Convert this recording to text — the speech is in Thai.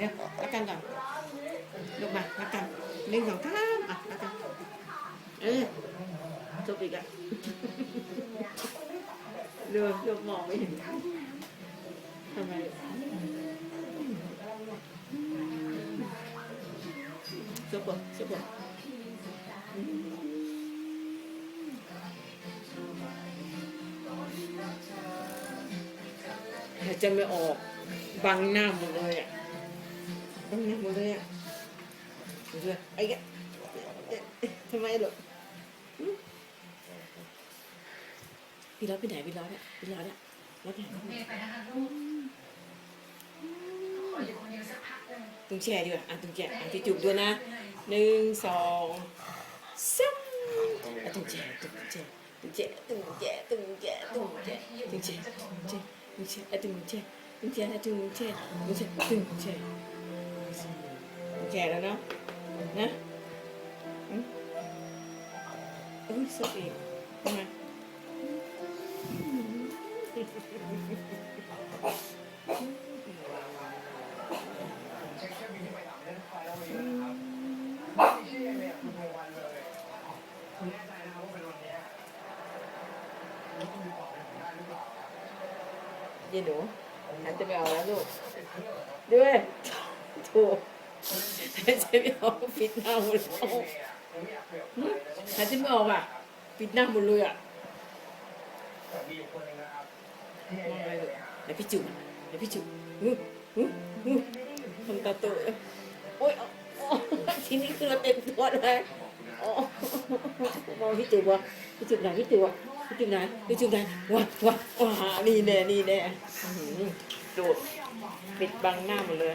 เดี๋ยวรักกันก่อนลุกมารักกันหนึ่งสองสามอะรักกันเออจบอีกอะเดินเดินมองไม่เห็นทำไมจบปะจบปะหายใจไม่ออก บังหน้าหมดเลยอะ บังหน้าหมดเลยอะดูสิไอ้แกเอ๊ะเอ๊ะทำไมหรอพี่ร้อไปไหนพี่ร้อเนี่ยพี่ร้อเนี่ยร้อไปไหนไปนะคะลูกตุ้งแช่ดีกว่าอะตุ้งแช่อะที่จุบด้วยนะหนึ่งสองสามอะตุ้งแช่ตุ้งแช่ตุ้งแช่ตุ้งแช่ตุ้งแช่ตุ้งแช่ตุ้งแช่ตุ้งแช่ตุ้งแช่อะตุ้งแช่ตุ้งแช่ตุ้งแช่ตุ้งแช่ตุ้งแช่ แจกแล้วเนาะนะอุ้ยสติมาเย็นหนูฉันจะไปเอาแล้วลูกด้วยถูก หันจไม่ออกปิดหน้าหมดเลยผมไม่อยายใครแต่ต้องหันจไม่ออกอะ ปิดหน้าหมดเลยอะแต่มีอยู่คนหนึงนะครับที่มองแย่อะไรเลเลยยครับเดี๋ยวพี่จุ๊บเดี๋ยวพี่จุ๊บฮึฮึฮึทำตาโตโอ้ยทีนี้คือเราเต็มตัวเลยอ้มองพี่จุ๊บวะพี่จุ๊บไหนพี่จุ๊บวะพี่จุ๊บไหนพี่จุ๊บไหนว้าว้าว้านี่แน่นี่แน่ดูปิดบังหน้าหมดเลย